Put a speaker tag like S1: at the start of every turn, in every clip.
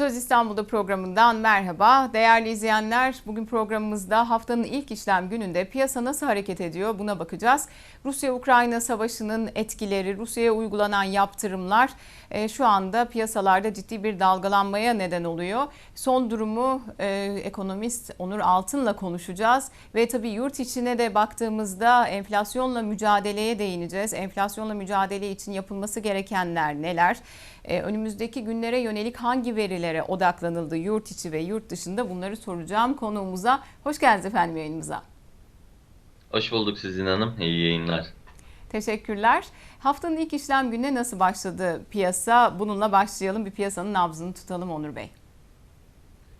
S1: Söz İstanbul'da programından merhaba. Değerli izleyenler, bugün programımızda haftanın ilk işlem gününde piyasa nasıl hareket ediyor buna bakacağız. Rusya-Ukrayna savaşının etkileri, Rusya'ya uygulanan yaptırımlar e, şu anda piyasalarda ciddi bir dalgalanmaya neden oluyor. Son durumu e, ekonomist Onur Altın'la konuşacağız ve tabii yurt içine de baktığımızda enflasyonla mücadeleye değineceğiz. Enflasyonla mücadele için yapılması gerekenler neler? E, önümüzdeki günlere yönelik hangi verilere odaklanıldı yurt içi ve yurt dışında bunları soracağım konuğumuza. Hoş geldiniz efendim yayınımıza.
S2: Hoş bulduk Sizin Hanım. İyi yayınlar.
S1: Teşekkürler. Haftanın ilk işlem gününe nasıl başladı piyasa? Bununla başlayalım. Bir piyasanın nabzını tutalım Onur Bey.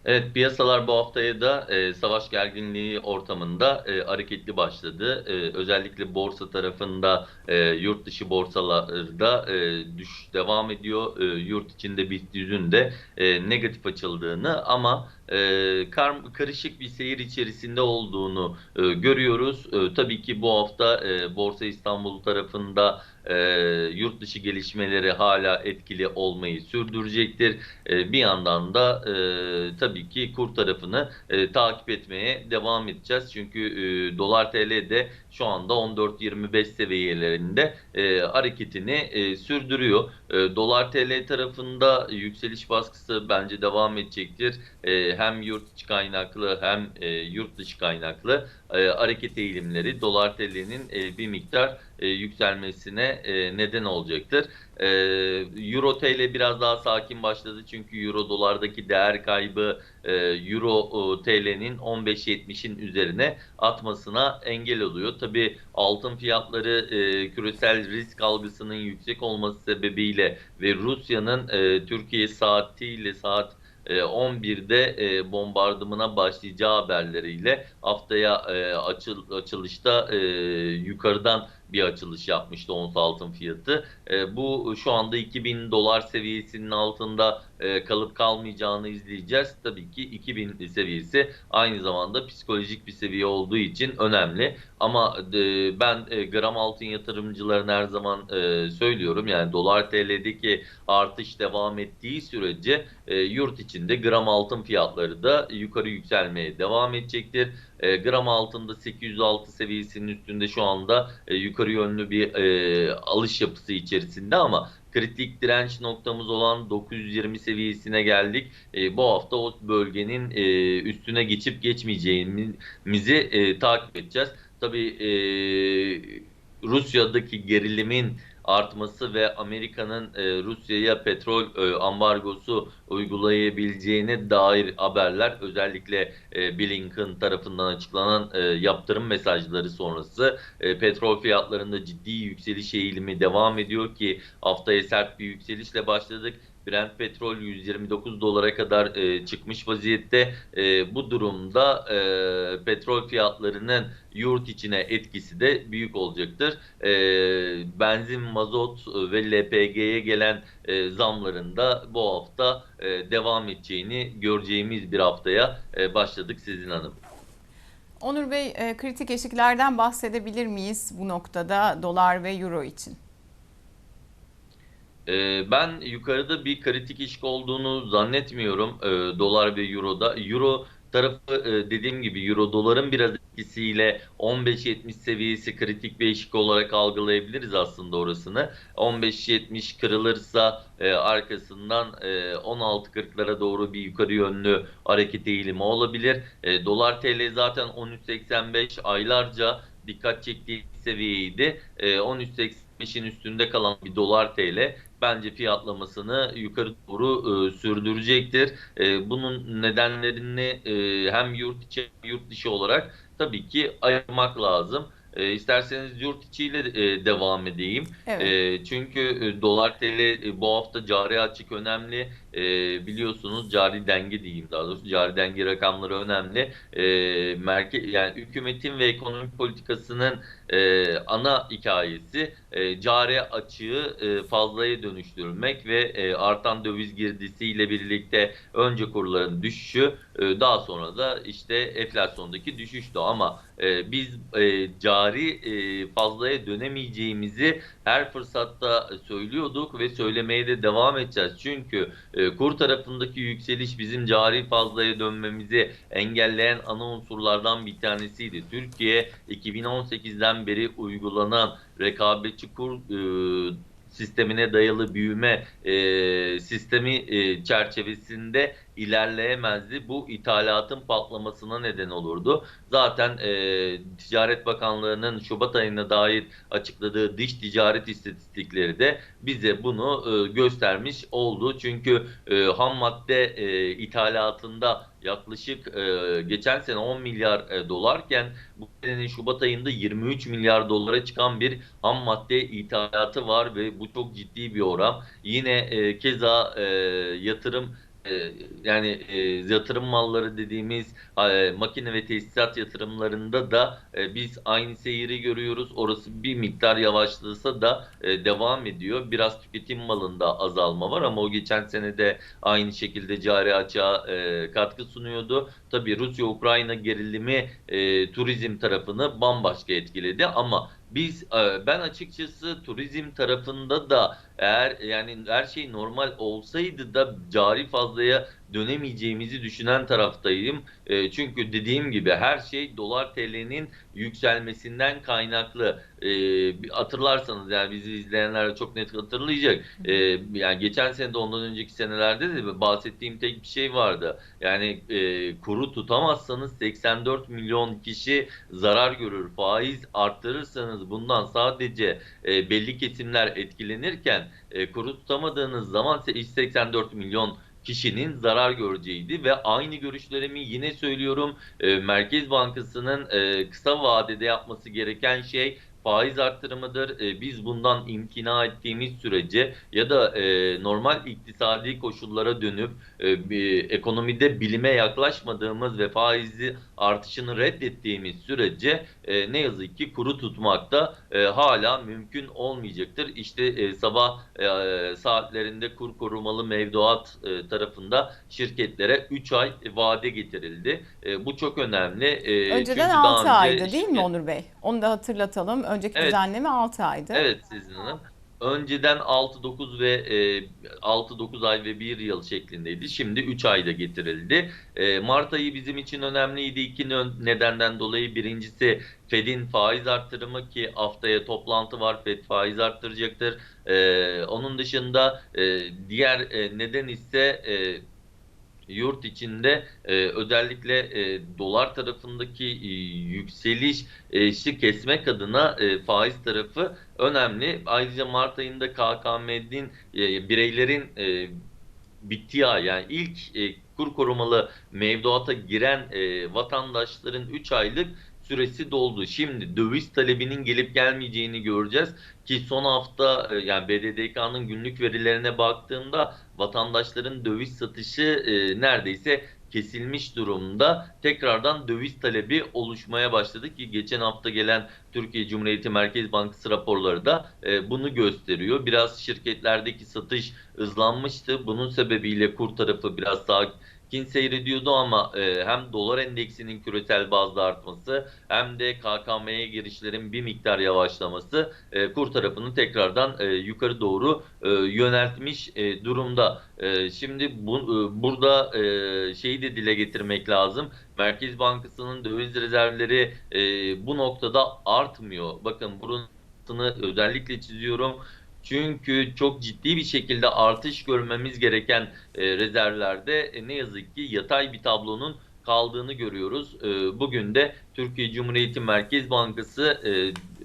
S2: Evet piyasalar bu haftaya da e, savaş gerginliği ortamında e, hareketli başladı. E, özellikle borsa tarafında e, yurt dışı borsalarda e, düş devam ediyor. E, yurt içinde BIST 100'ün de e, negatif açıldığını ama e, kar, karışık bir seyir içerisinde olduğunu e, görüyoruz. E, tabii ki bu hafta e, Borsa İstanbul tarafında e, yurt dışı gelişmeleri hala etkili olmayı sürdürecektir. E, bir yandan da e, tabii ki kur tarafını e, takip etmeye devam edeceğiz. Çünkü e, dolar TL de şu anda 14.25 seviyelerinde e, hareketini e, sürdürüyor. E, dolar TL tarafında yükseliş baskısı bence devam edecektir. E, hem yurt içi kaynaklı hem e, yurt dışı kaynaklı e, hareket eğilimleri dolar TL'nin e, bir miktar yükselmesine neden olacaktır. E, Euro TL biraz daha sakin başladı çünkü Euro dolardaki değer kaybı e, Euro e, TL'nin 15.70'in üzerine atmasına engel oluyor. Tabi altın fiyatları e, küresel risk algısının yüksek olması sebebiyle ve Rusya'nın e, Türkiye saatiyle saat 11'de e, bombardımına başlayacağı haberleriyle haftaya açıl, açılışta yukarıdan bir açılış yapmıştı ons altın fiyatı. Bu şu anda 2000 dolar seviyesinin altında kalıp kalmayacağını izleyeceğiz. Tabii ki 2000 seviyesi aynı zamanda psikolojik bir seviye olduğu için önemli. Ama ben gram altın yatırımcılarına her zaman söylüyorum yani dolar TL'deki artış devam ettiği sürece yurt içinde gram altın fiyatları da yukarı yükselmeye devam edecektir. E, gram altında 806 seviyesinin üstünde şu anda e, yukarı yönlü bir e, alış yapısı içerisinde ama kritik direnç noktamız olan 920 seviyesine geldik. E, bu hafta o bölgenin e, üstüne geçip geçmeyeceğimizi e, takip edeceğiz. Tabii e, Rusya'daki gerilimin artması ve Amerika'nın e, Rusya'ya petrol e, ambargosu uygulayabileceğine dair haberler özellikle e, Blinken tarafından açıklanan e, yaptırım mesajları sonrası e, petrol fiyatlarında ciddi yükseliş eğilimi devam ediyor ki haftaya sert bir yükselişle başladık. Brent petrol 129 dolara kadar e, çıkmış vaziyette. E, bu durumda e, petrol fiyatlarının yurt içine etkisi de büyük olacaktır. E, benzin, mazot ve LPG'ye gelen e, zamların da bu hafta e, devam edeceğini göreceğimiz bir haftaya e, başladık sizin hanım.
S1: Onur Bey, e, kritik eşiklerden bahsedebilir miyiz bu noktada dolar ve euro için?
S2: Ee, ben yukarıda bir kritik eşik olduğunu zannetmiyorum e, dolar ve euroda. Euro tarafı e, dediğim gibi euro doların biraz etkisiyle 15.70 seviyesi kritik bir eşik olarak algılayabiliriz aslında orasını. 15.70 kırılırsa e, arkasından 16.40'lara doğru bir yukarı yönlü hareket eğilimi olabilir. Dolar TL zaten 13.85 aylarca dikkat çektiği seviyeydi. 13.85'in üstünde kalan bir dolar TL bence fiyatlamasını yukarı doğru e, sürdürecektir. E, bunun nedenlerini e, hem yurt içi hem yurt dışı olarak tabii ki ayırmak lazım. E, isterseniz yurt içiyle e, devam edeyim. Evet. E, çünkü e, dolar TL e, bu hafta cari açık önemli. E, biliyorsunuz cari denge diyeyim daha doğrusu cari denge rakamları önemli. E, merke yani hükümetin ve ekonomik politikasının e, ana hikayesi e, cari açığı e, fazlaya dönüştürmek ve e, artan döviz girdisiyle birlikte önce kurların düşüşü e, daha sonra da işte enflasyondaki düşüştü ama e, biz e, cari e, fazlaya dönemeyeceğimizi her fırsatta söylüyorduk ve söylemeye de devam edeceğiz. Çünkü e, kur tarafındaki yükseliş bizim cari fazlaya dönmemizi engelleyen ana unsurlardan bir tanesiydi. Türkiye 2018'den beri uygulanan rekabetçi kur e, sistemine dayalı büyüme e, sistemi e, çerçevesinde ilerleyemezdi. Bu ithalatın patlamasına neden olurdu. Zaten e, Ticaret Bakanlığı'nın Şubat ayına dair açıkladığı dış ticaret istatistikleri de bize bunu e, göstermiş oldu. Çünkü e, ham madde e, ithalatında yaklaşık e, geçen sene 10 milyar e, dolarken bu senenin Şubat ayında 23 milyar dolara çıkan bir ham madde ithalatı var ve bu çok ciddi bir oran. Yine e, keza e, yatırım yani e, yatırım malları dediğimiz e, makine ve tesisat yatırımlarında da e, biz aynı seyri görüyoruz. Orası bir miktar yavaşlasa da devam ediyor. Biraz tüketim malında azalma var ama o geçen sene de aynı şekilde cari açığa katkı sunuyordu. Tabii Rusya-Ukrayna gerilimi e, turizm tarafını bambaşka etkiledi ama biz ben açıkçası turizm tarafında da eğer yani her şey normal olsaydı da cari fazlaya dönemeyeceğimizi düşünen taraftayım. E, çünkü dediğim gibi her şey dolar TL'nin yükselmesinden kaynaklı. E, hatırlarsanız yani bizi izleyenler çok net hatırlayacak. E, yani geçen sene de ondan önceki senelerde de bahsettiğim tek bir şey vardı. Yani e, kuru tutamazsanız 84 milyon kişi zarar görür. Faiz arttırırsanız bundan sadece e, belli kesimler etkilenirken e, kuru tutamadığınız zaman 84 milyon kişinin zarar göreceğiydi ve aynı görüşlerimi yine söylüyorum. E, Merkez Bankası'nın e, kısa vadede yapması gereken şey faiz arttırımıdır. E, biz bundan imtina ettiğimiz sürece ya da e, normal iktisadi koşullara dönüp e, bir, ekonomide bilime yaklaşmadığımız ve faizi artışını reddettiğimiz sürece e, ne yazık ki kuru tutmakta e, hala mümkün olmayacaktır. İşte e, sabah e, saatlerinde kur korumalı mevduat e, tarafında şirketlere 3 ay vade getirildi. E, bu çok önemli. E,
S1: Önceden
S2: çünkü daha
S1: 6
S2: önce
S1: aydı değil mi Onur Bey? Onu da hatırlatalım. Önceki
S2: Evet.
S1: düzenleme 6 aydı.
S2: Evet Sizin Hanım. Önceden 6-9 ve e, 6-9 ay ve 1 yıl şeklindeydi. Şimdi 3 ayda getirildi. E, Mart ayı bizim için önemliydi. İki nedenden dolayı. Birincisi Fed'in faiz arttırımı ki haftaya toplantı var. Fed faiz arttıracaktır. E, onun dışında e, diğer e, neden ise e, yurt içinde e, özellikle e, dolar tarafındaki e, yükseliş e, kesmek adına e, faiz tarafı önemli. Ayrıca Mart ayında KKM'nin e, bireylerin e, bittiği ay yani ilk e, kur korumalı mevduata giren e, vatandaşların 3 aylık süresi doldu. Şimdi döviz talebinin gelip gelmeyeceğini göreceğiz ki son hafta e, yani BDDK'nın günlük verilerine baktığımda vatandaşların döviz satışı e, neredeyse kesilmiş durumda. Tekrardan döviz talebi oluşmaya başladı ki geçen hafta gelen Türkiye Cumhuriyeti Merkez Bankası raporları da e, bunu gösteriyor. Biraz şirketlerdeki satış hızlanmıştı. Bunun sebebiyle kur tarafı biraz sakin seyrediyordu ama e, hem dolar endeksinin küresel bazda artması hem de KKM'ye girişlerin bir miktar yavaşlaması e, kur tarafını tekrardan e, yukarı doğru e, yöneltmiş e, durumda. E, şimdi bu, e, burada e, şeyi de dile getirmek lazım. Merkez Bankası'nın döviz rezervleri e, bu noktada artmıyor. Bakın burasını özellikle çiziyorum. Çünkü çok ciddi bir şekilde artış görmemiz gereken e, rezervlerde e, ne yazık ki yatay bir tablonun kaldığını görüyoruz. E, bugün de Türkiye Cumhuriyeti Merkez Bankası e,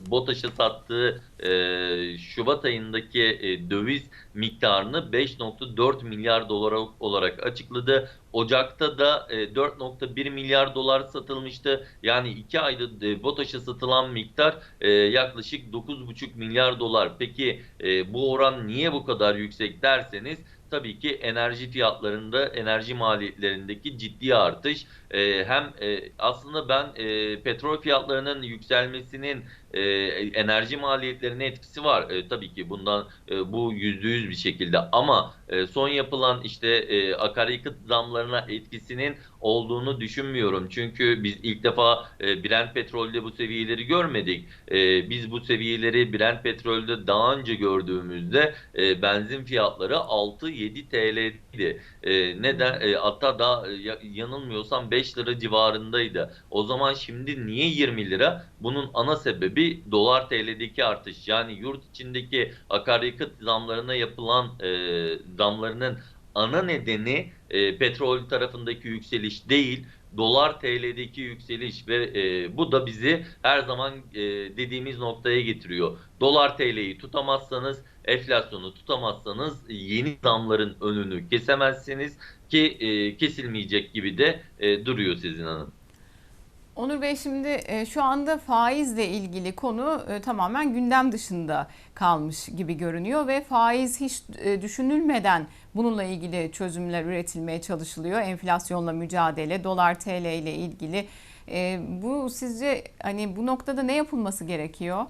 S2: BOTAŞ'a sattığı e, Şubat ayındaki e, döviz miktarını 5.4 milyar dolar olarak açıkladı. Ocak'ta da e, 4.1 milyar dolar satılmıştı. Yani 2 ayda e, BOTAŞ'a satılan miktar e, yaklaşık 9.5 milyar dolar. Peki e, bu oran niye bu kadar yüksek derseniz tabii ki enerji fiyatlarında, enerji maliyetlerindeki ciddi artış. E, hem e, aslında ben e, petrol fiyatlarının yükselmesinin e, enerji maliyetlerine etkisi var. E, tabii ki bundan e, bu yüzde yüz bir şekilde ama e, son yapılan işte e, akaryakıt zamlarına etkisinin olduğunu düşünmüyorum. Çünkü biz ilk defa e, Brent petrolde bu seviyeleri görmedik. E, biz bu seviyeleri Brent petrolde daha önce gördüğümüzde e, benzin fiyatları 6-7 TL'ydi. E, neden? E, hatta daha ya- yanılmıyorsam 5 lira civarındaydı. O zaman şimdi niye 20 lira? Bunun ana sebebi dolar TL'deki artış. Yani yurt içindeki akaryakıt zamlarına yapılan e, zamlarının ana nedeni e, petrol tarafındaki yükseliş değil, dolar TL'deki yükseliş ve e, bu da bizi her zaman e, dediğimiz noktaya getiriyor. Dolar TL'yi tutamazsanız, enflasyonu tutamazsanız yeni zamların önünü kesemezsiniz ki e, kesilmeyecek gibi de e, duruyor sizin hanım.
S1: Onur Bey şimdi e, şu anda faizle ilgili konu e, tamamen gündem dışında kalmış gibi görünüyor ve faiz hiç e, düşünülmeden bununla ilgili çözümler üretilmeye çalışılıyor. Enflasyonla mücadele, dolar TL ile ilgili. E, Bu sizce hani bu noktada ne yapılması gerekiyor?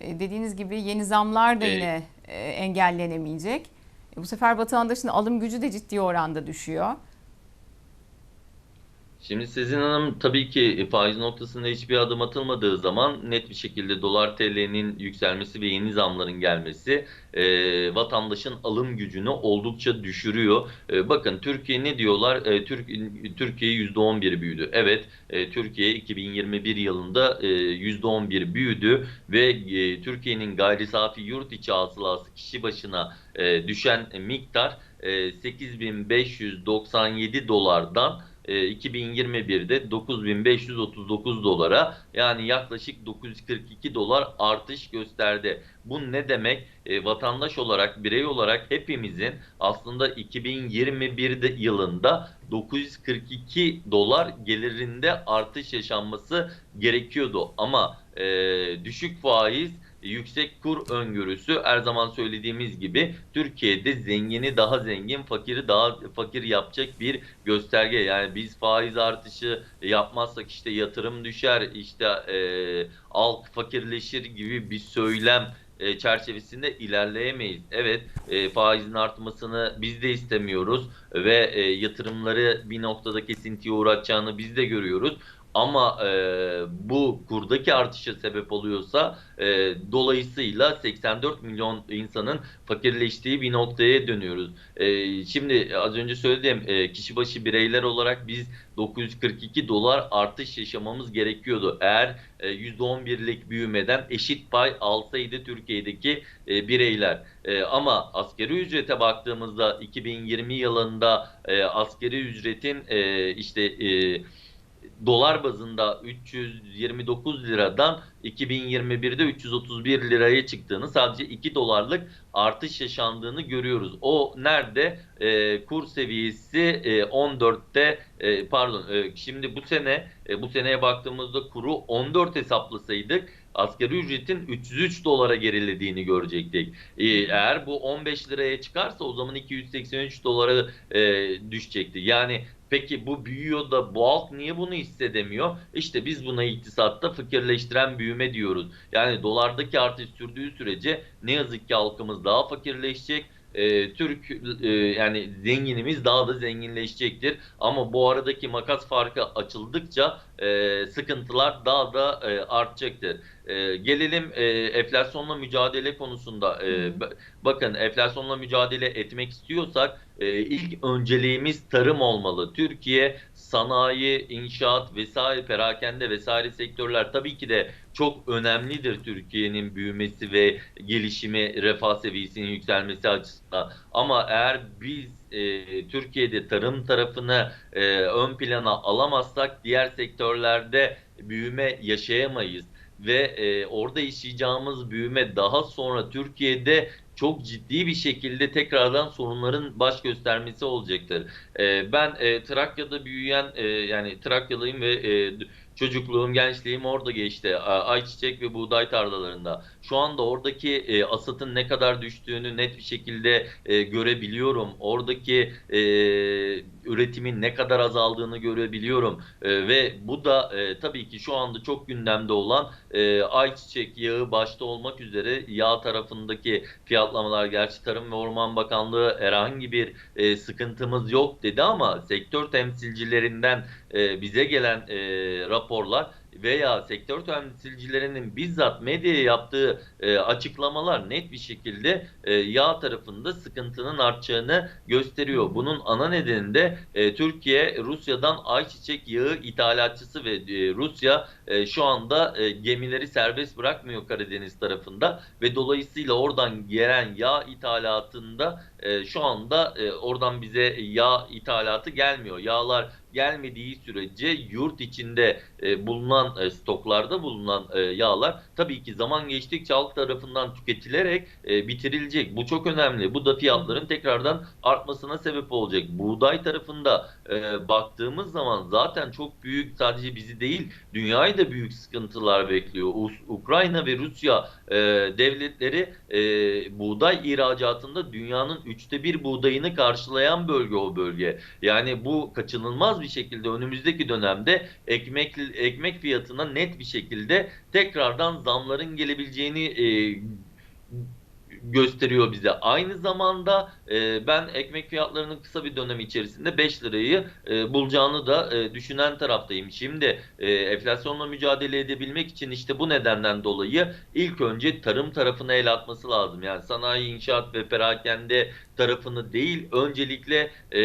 S1: E, Dediğiniz gibi yeni zamlar da yine e, engellenemeyecek. E, Bu sefer vatandaşın alım gücü de ciddi oranda düşüyor.
S2: Şimdi Sezin Hanım tabii ki faiz noktasında hiçbir adım atılmadığı zaman net bir şekilde dolar TL'nin yükselmesi ve yeni zamların gelmesi e, vatandaşın alım gücünü oldukça düşürüyor. E, bakın Türkiye ne diyorlar? E, Türk, Türkiye %11 büyüdü. Evet e, Türkiye 2021 yılında e, %11 büyüdü ve e, Türkiye'nin gayri safi yurt içi hasılası kişi başına e, düşen miktar e, 8597 dolardan e, 2021'de 9539 dolara yani yaklaşık 942 dolar artış gösterdi. Bu ne demek? E, vatandaş olarak, birey olarak hepimizin aslında 2021 yılında 942 dolar gelirinde artış yaşanması gerekiyordu. Ama e, düşük faiz yüksek kur öngörüsü her zaman söylediğimiz gibi Türkiye'de zengini daha zengin, fakiri daha fakir yapacak bir gösterge. Yani biz faiz artışı yapmazsak işte yatırım düşer, işte e, halk fakirleşir gibi bir söylem e, çerçevesinde ilerleyemeyiz. Evet, e, faizin artmasını biz de istemiyoruz ve e, yatırımları bir noktada kesintiye uğratacağını biz de görüyoruz. Ama e, bu kurdaki artışa sebep oluyorsa e, dolayısıyla 84 milyon insanın fakirleştiği bir noktaya dönüyoruz. E, şimdi az önce söylediğim e, kişi başı bireyler olarak biz 942 dolar artış yaşamamız gerekiyordu. Eğer e, %11'lik büyümeden eşit pay alsaydı Türkiye'deki e, bireyler. E, ama askeri ücrete baktığımızda 2020 yılında e, askeri ücretin e, işte e, dolar bazında 329 liradan 2021'de 331 liraya çıktığını sadece 2 dolarlık artış yaşandığını görüyoruz. O nerede? E, kur seviyesi e, 14'te e, pardon e, şimdi bu sene e, bu seneye baktığımızda kuru 14 hesaplasaydık asgari ücretin 303 dolara gerilediğini görecektik. E, eğer bu 15 liraya çıkarsa o zaman 283 dolara e, düşecekti. Yani Peki bu büyüyor da bu halk niye bunu hissedemiyor? İşte biz buna iktisatta fakirleştiren büyüme diyoruz. Yani dolardaki artış sürdüğü sürece ne yazık ki halkımız daha fakirleşecek. Ee, Türk e, yani zenginimiz daha da zenginleşecektir. Ama bu aradaki makas farkı açıldıkça e, sıkıntılar daha da e, artacaktır. E, gelelim e, enflasyonla mücadele konusunda. E, ba- bakın enflasyonla mücadele etmek istiyorsak e, ilk önceliğimiz tarım olmalı. Türkiye sanayi, inşaat vesaire, perakende vesaire sektörler tabii ki de çok önemlidir Türkiye'nin büyümesi ve gelişimi, refah seviyesinin yükselmesi açısından. Ama eğer biz e, Türkiye'de tarım tarafını e, ön plana alamazsak diğer sektörlerde büyüme yaşayamayız ve e, orada yaşayacağımız büyüme daha sonra Türkiye'de çok ciddi bir şekilde tekrardan sorunların baş göstermesi olacaktır. E, ben e, Trakya'da büyüyen e, yani Trakyalıyım ve e, çocukluğum, gençliğim orada geçti. Ayçiçek ve buğday tarlalarında. Şu anda oradaki e, asatın ne kadar düştüğünü net bir şekilde e, görebiliyorum. Oradaki e, üretimin ne kadar azaldığını görebiliyorum. E, ve bu da e, tabii ki şu anda çok gündemde olan e, ayçiçek yağı başta olmak üzere yağ tarafındaki fiyatlamalar. Gerçi Tarım ve Orman Bakanlığı herhangi bir e, sıkıntımız yok dedi ama sektör temsilcilerinden e, bize gelen e, raporlar veya sektör temsilcilerinin bizzat medyaya yaptığı e, açıklamalar net bir şekilde e, yağ tarafında sıkıntının artacağını gösteriyor. Bunun ana nedeni de e, Türkiye Rusya'dan ayçiçek yağı ithalatçısı ve e, Rusya e, şu anda e, gemileri serbest bırakmıyor Karadeniz tarafında ve dolayısıyla oradan gelen yağ ithalatında e, şu anda e, oradan bize yağ ithalatı gelmiyor. Yağlar gelmediği sürece yurt içinde e, bulunan e, stoklarda bulunan e, yağlar tabii ki zaman geçtikçe halk tarafından tüketilerek e, bitirilecek. Bu çok önemli. Bu da fiyatların tekrardan artmasına sebep olacak. Buğday tarafında e, baktığımız zaman zaten çok büyük sadece bizi değil dünyayı da büyük sıkıntılar bekliyor. Ukrayna ve Rusya e, devletleri e, buğday ihracatında dünyanın üçte bir buğdayını karşılayan bölge o bölge. Yani bu kaçınılmaz bir şekilde önümüzdeki dönemde ekmek ekmek fiyatına net bir şekilde tekrardan zamların gelebileceğini e, gösteriyor bize. Aynı zamanda e, ben ekmek fiyatlarının kısa bir dönem içerisinde 5 lirayı e, bulacağını da e, düşünen taraftayım. Şimdi e, enflasyonla mücadele edebilmek için işte bu nedenden dolayı ilk önce tarım tarafına el atması lazım. Yani sanayi, inşaat ve perakende tarafını değil öncelikle e,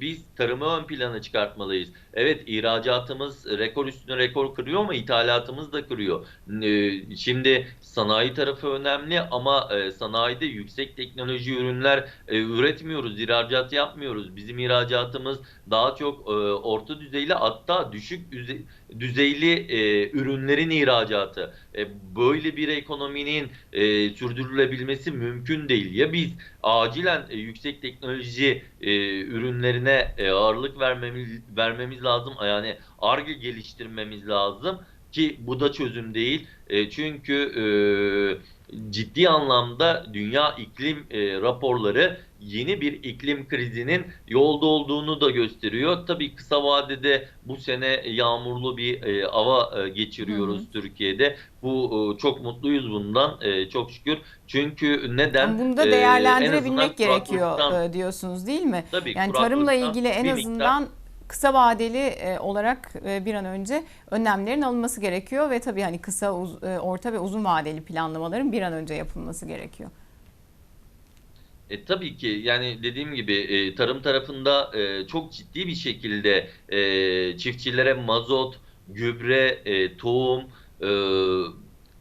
S2: biz tarımı ön plana çıkartmalıyız. Evet ihracatımız rekor üstüne rekor kırıyor ama ithalatımız da kırıyor. E, şimdi sanayi tarafı önemli ama e, sanayide yüksek teknoloji ürünler e, üretmiyoruz, ihracat yapmıyoruz. Bizim ihracatımız daha çok e, orta düzeyli hatta düşük düze- düzeyli e, ürünlerin ihracatı. E, böyle bir ekonominin e, sürdürülebilmesi mümkün değil. Ya biz acilen e, yüksek teknoloji e, ürünlerine e, ağırlık vermemiz vermemiz lazım. Yani ARGE geliştirmemiz lazım ki bu da çözüm değil. E, çünkü e, ciddi anlamda dünya iklim e, raporları yeni bir iklim krizinin yolda olduğunu da gösteriyor. Tabii kısa vadede bu sene yağmurlu bir e, hava e, geçiriyoruz
S1: Hı hı.
S2: Türkiye'de. Bu e, çok mutluyuz bundan e, çok şükür. Çünkü neden?
S1: Bunu da
S2: E, en
S1: değerlendirebilmek
S2: azından
S1: gerekiyor e, diyorsunuz değil mi?
S2: Tabii
S1: Yani tarımla ilgili en azından kısa vadeli e, olarak e, bir an önce önlemlerin alınması gerekiyor ve tabii hani kısa, e, orta ve uzun vadeli planlamaların bir an önce yapılması gerekiyor.
S2: E, tabii ki yani dediğim gibi e, tarım tarafında e, çok ciddi bir şekilde e, çiftçilere mazot, gübre, e, tohum e,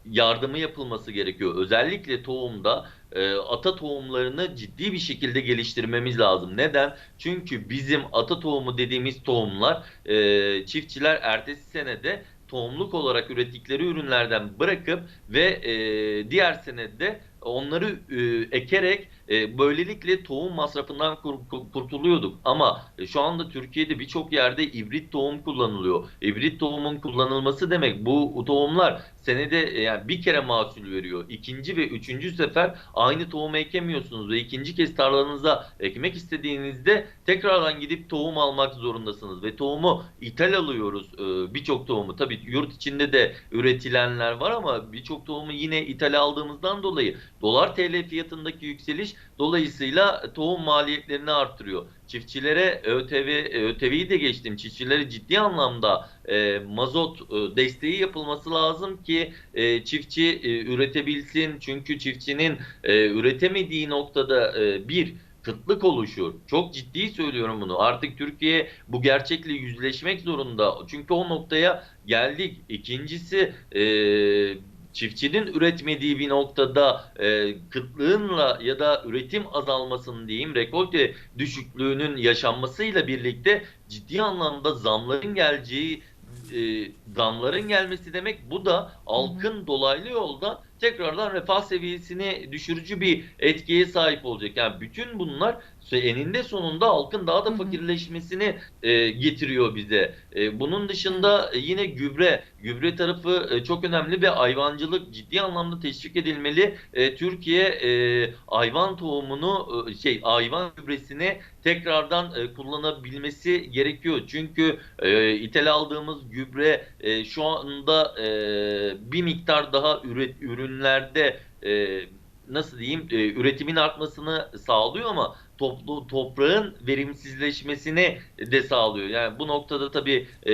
S2: yardımı yapılması gerekiyor. Özellikle tohumda e, ata tohumlarını ciddi bir şekilde geliştirmemiz lazım. Neden? Çünkü bizim ata tohumu dediğimiz tohumlar e, çiftçiler ertesi senede tohumluk olarak ürettikleri ürünlerden bırakıp ve e, diğer senede onları e, ekerek e, böylelikle tohum masrafından kur- kur- kurtuluyorduk. Ama e, şu anda Türkiye'de birçok yerde hibrit tohum kullanılıyor. Hibrit tohumun kullanılması demek bu tohumlar senede e, yani bir kere mahsul veriyor. İkinci ve üçüncü sefer aynı tohumu ekemiyorsunuz ve ikinci kez tarlanıza ekmek istediğinizde tekrardan gidip tohum almak zorundasınız ve tohumu ithal alıyoruz e, birçok tohumu. Tabii yurt içinde de üretilenler var ama birçok tohumu yine ithal aldığımızdan dolayı dolar TL fiyatındaki yükseliş dolayısıyla tohum maliyetlerini arttırıyor. Çiftçilere ÖTV, ÖTV'yi de geçtim. Çiftçilere ciddi anlamda e, mazot e, desteği yapılması lazım ki e, çiftçi e, üretebilsin. Çünkü çiftçinin e, üretemediği noktada e, bir kıtlık oluşur. Çok ciddi söylüyorum bunu. Artık Türkiye bu gerçekle yüzleşmek zorunda. Çünkü o noktaya geldik. İkincisi e, çiftçinin üretmediği bir noktada e, kıtlığınla ya da üretim azalmasının diyeyim rekolte düşüklüğünün yaşanmasıyla birlikte ciddi anlamda zamların geleceği e, zamların gelmesi demek. Bu da halkın dolaylı yoldan tekrardan refah seviyesini düşürücü bir etkiye sahip olacak. Yani bütün bunlar eninde sonunda halkın daha da fakirleşmesini e, getiriyor bize. E, bunun dışında e, yine gübre, gübre tarafı e, çok önemli ve hayvancılık ciddi anlamda teşvik edilmeli. E, Türkiye e, hayvan tohumunu, e, şey hayvan gübresini tekrardan e, kullanabilmesi gerekiyor. Çünkü e, ithal aldığımız gübre e, şu anda e, bir miktar daha üret, ürünlerde e, nasıl diyeyim e, üretimin artmasını sağlıyor ama toplu toprağın verimsizleşmesini de sağlıyor. Yani bu noktada tabii e,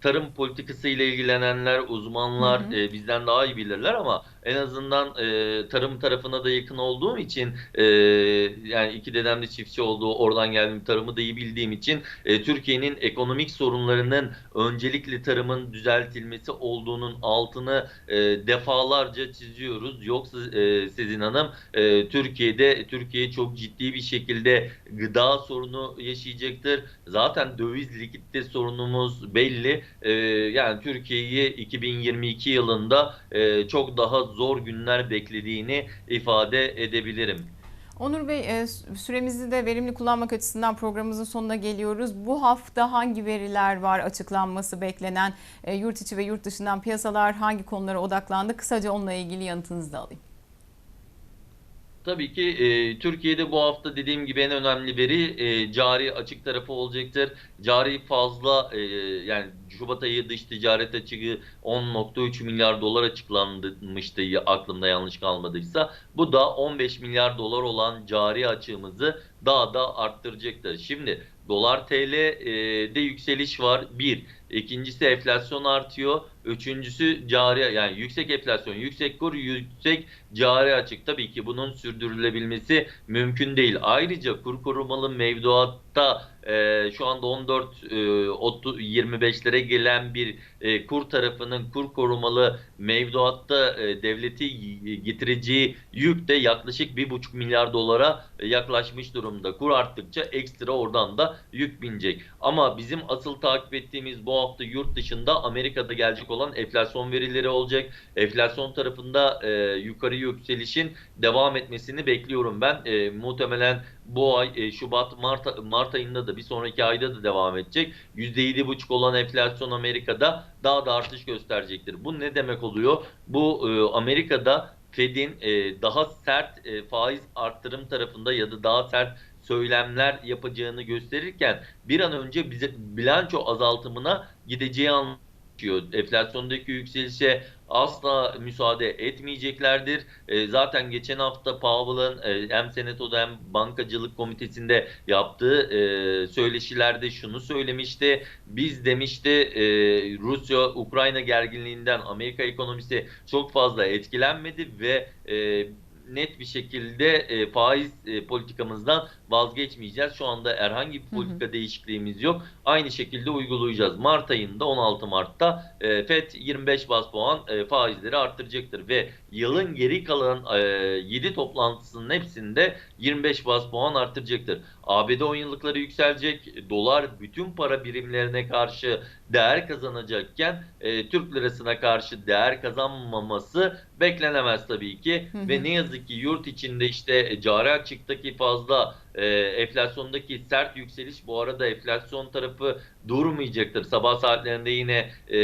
S2: tarım politikası ile ilgilenenler, uzmanlar
S1: Hı hı.
S2: e, bizden daha iyi bilirler ama en azından e, tarım tarafına da yakın olduğum için e, yani iki dedem de çiftçi olduğu oradan geldiğim tarımı da iyi bildiğim için e, Türkiye'nin ekonomik sorunlarının öncelikli tarımın düzeltilmesi olduğunun altını e, defalarca çiziyoruz. Yoksa e, Sezin Hanım e, Türkiye'de Türkiye çok ciddi bir şekilde gıda sorunu yaşayacaktır. Zaten döviz likitte sorunumuz belli. E, yani Türkiye'yi 2022 yılında e, çok daha zor günler beklediğini ifade edebilirim.
S1: Onur Bey, e, süremizi de verimli kullanmak açısından programımızın sonuna geliyoruz. Bu hafta hangi veriler var açıklanması beklenen? E, Yurt içi ve yurt dışından piyasalar hangi konulara odaklandı? Kısaca onunla ilgili yanıtınızı da alayım.
S2: Tabii ki e, Türkiye'de bu hafta dediğim gibi en önemli veri e, cari açık tarafı olacaktır. Cari fazla e, yani Şubat ayı dış ticaret açığı 10.3 milyar dolar açıklanmıştı aklımda yanlış kalmadıysa. Bu da 15 milyar dolar olan cari açığımızı daha da arttıracaktır. Şimdi dolar TL'de yükseliş var. Bir. İkincisi enflasyon artıyor. Üçüncüsü cari yani yüksek enflasyon, yüksek kur, yüksek cari açık. Tabii ki bunun sürdürülebilmesi mümkün değil. Ayrıca kur korumalı mevduatta e, şu anda 14 e, 30 25'lere gelen bir e, kur tarafının kur korumalı mevduatta e, devleti getireceği yük de yaklaşık 1,5 milyar dolara e, yaklaşmış durumda. Kur arttıkça ekstra oradan da yük binecek. Ama bizim asıl takip ettiğimiz bu hafta yurt dışında Amerika'da gelecek olan enflasyon verileri olacak. Enflasyon tarafında e, yukarı yükselişin devam etmesini bekliyorum ben. E, muhtemelen bu ay e, Şubat Mart Mart ayında da bir sonraki ayda da devam edecek. %7,5 olan enflasyon Amerika'da daha da artış gösterecektir. Bu ne demek oluyor? Bu e, Amerika'da Fed'in e, daha sert e, faiz arttırım tarafında ya da daha sert söylemler yapacağını gösterirken bir an önce bize bilanço azaltımına gideceği anlaşılıyor. Enflasyondaki yükselişe asla müsaade etmeyeceklerdir. E, zaten geçen hafta Powell'ın e, hem Senato'da hem Bankacılık Komitesi'nde yaptığı e, söyleşilerde şunu söylemişti. Biz demişti e, Rusya-Ukrayna gerginliğinden Amerika ekonomisi çok fazla etkilenmedi ve e, net bir şekilde e, faiz e, politikamızdan vazgeçmeyeceğiz. Şu anda herhangi bir
S1: Hı hı.
S2: politika değişikliğimiz yok. Aynı şekilde uygulayacağız. Mart ayında 16 Mart'ta e, FED 25 bas puan e, faizleri arttıracaktır ve yılın geri kalan e, 7 toplantısının hepsinde 25 bas puan arttıracaktır. ABD 10 yıllıkları yükselecek. Dolar bütün para birimlerine karşı değer kazanacakken e, Türk lirasına karşı değer kazanmaması beklenemez tabii ki.
S1: Hı hı.
S2: Ve ne yazık ki yurt içinde işte cari açıktaki fazla e, enflasyondaki sert yükseliş bu arada enflasyon tarafı durmayacaktır. Sabah saatlerinde yine e,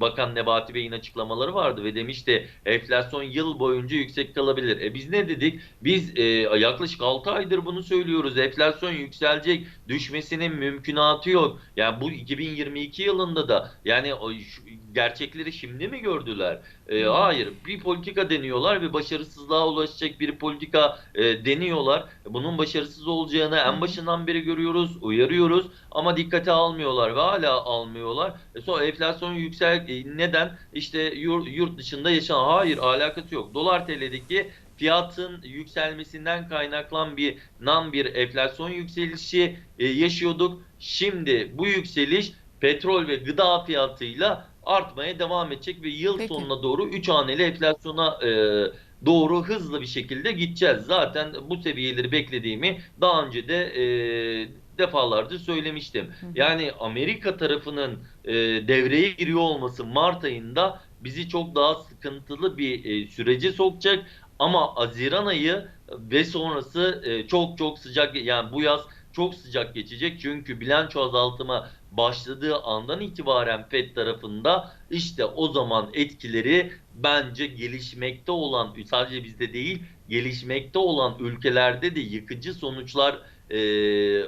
S2: Bakan Nebati Bey'in açıklamaları vardı ve demişti enflasyon yıl boyunca yüksek kalabilir. E biz ne dedik? Biz e, yaklaşık 6 aydır bunu söylüyoruz. Enflasyon yükselecek, düşmesinin mümkünatı yok. Yani bu 2022 yılında da yani o, şu, gerçekleri şimdi mi gördüler? E,
S1: Hı.
S2: hayır. Bir politika deniyorlar ve başarısızlığa ulaşacak bir politika e, deniyorlar. Bunun başarısız olacağını en başından beri görüyoruz, uyarıyoruz ama dikkate almıyorlar ve hala almıyorlar. E sonra enflasyon yüksel e, neden? İşte yurt, yurt dışında yaşanan hayır alakası yok. Dolar TL'deki fiyatın yükselmesinden kaynaklanan bir nan bir enflasyon yükselişi e, yaşıyorduk. Şimdi bu yükseliş petrol ve gıda fiyatıyla artmaya devam edecek ve yıl
S1: Peki.
S2: sonuna doğru 3 haneli enflasyona e, doğru hızlı bir şekilde gideceğiz. Zaten bu seviyeleri beklediğimi daha önce de e, defalarca söylemiştim. Yani Amerika tarafının e, devreye giriyor olması Mart ayında bizi çok daha sıkıntılı bir e, sürece sokacak. Ama Haziran ayı ve sonrası e, çok çok sıcak yani bu yaz çok sıcak geçecek çünkü bilanço azaltımı başladığı andan itibaren FED tarafında işte o zaman etkileri bence gelişmekte olan sadece bizde değil gelişmekte olan ülkelerde de yıkıcı sonuçlar e,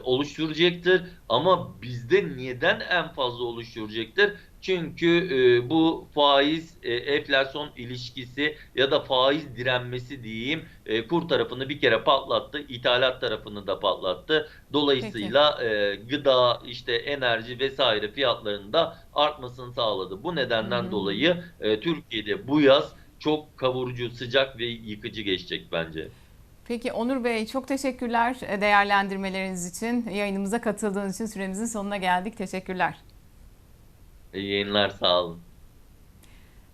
S2: oluşturacaktır. Ama bizde neden en fazla oluşturacaktır? Çünkü e, bu faiz e, enflasyon ilişkisi ya da faiz direnmesi diyeyim e, kur tarafını bir kere patlattı, ithalat tarafını da patlattı. Dolayısıyla e, gıda, işte enerji vesaire fiyatlarının da artmasını sağladı. Bu nedenden
S1: Hı hı.
S2: dolayı e, Türkiye'de bu yaz çok kavurucu, sıcak ve yıkıcı geçecek bence.
S1: Peki Onur Bey çok teşekkürler değerlendirmeleriniz için. Yayınımıza katıldığınız için süremizin sonuna geldik. Teşekkürler.
S2: İyi yayınlar, sağ olun.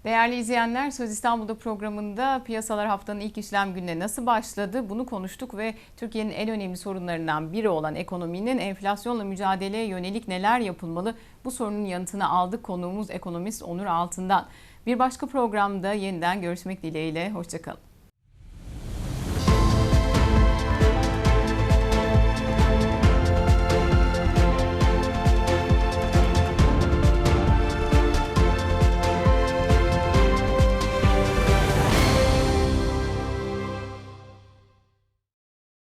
S1: Değerli izleyenler Söz İstanbul'da programında piyasalar haftanın ilk işlem gününe nasıl başladı bunu konuştuk ve Türkiye'nin en önemli sorunlarından biri olan ekonominin enflasyonla mücadeleye yönelik neler yapılmalı bu sorunun yanıtını aldık konuğumuz ekonomist Onur Altın'dan. Bir başka programda yeniden görüşmek dileğiyle hoşçakalın.